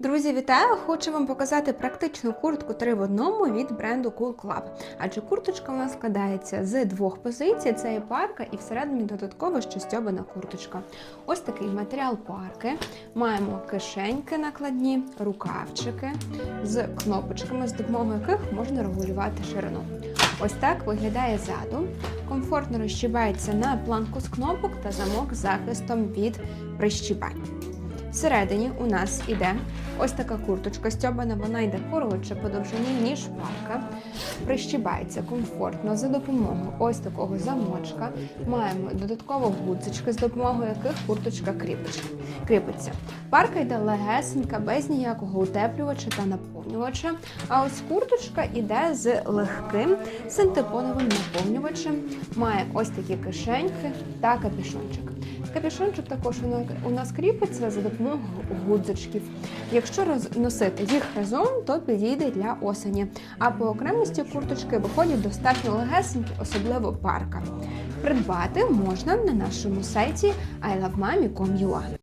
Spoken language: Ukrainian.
Друзі, вітаю! Хочу вам показати практичну куртку 3 в одному від бренду Cool Club. Адже курточка у нас складається з двох позицій: це є парка і всередині додатково ще стьобана курточка. Ось такий матеріал парки. Маємо кишеньки накладні, рукавчики з кнопочками, з допомогою яких можна регулювати ширину. Ось так виглядає ззаду. Комфортно розщібається на планку з кнопок та замок з захистом від прищібань. Всередині у нас іде ось така курточка стьобана, вона йде коротше по довжині, ніж парка. Прищібається комфортно за допомогою ось такого замочка. Маємо додатково гудзички, з допомогою яких курточка кріпиться. Парка йде легесенька, без ніякого утеплювача та наповнювача. А ось курточка йде з легким синтепоновим наповнювачем. Має ось такі кишеньки та капюшончик. Капюшончик також у нас кріпиться за допомогою гудзичків. Якщо носити їх разом, то підійде для осені. А по окремості курточки виходять достатньо легесенькі, особливо парка. Придбати можна на нашому сайті ilovemami.com.ua.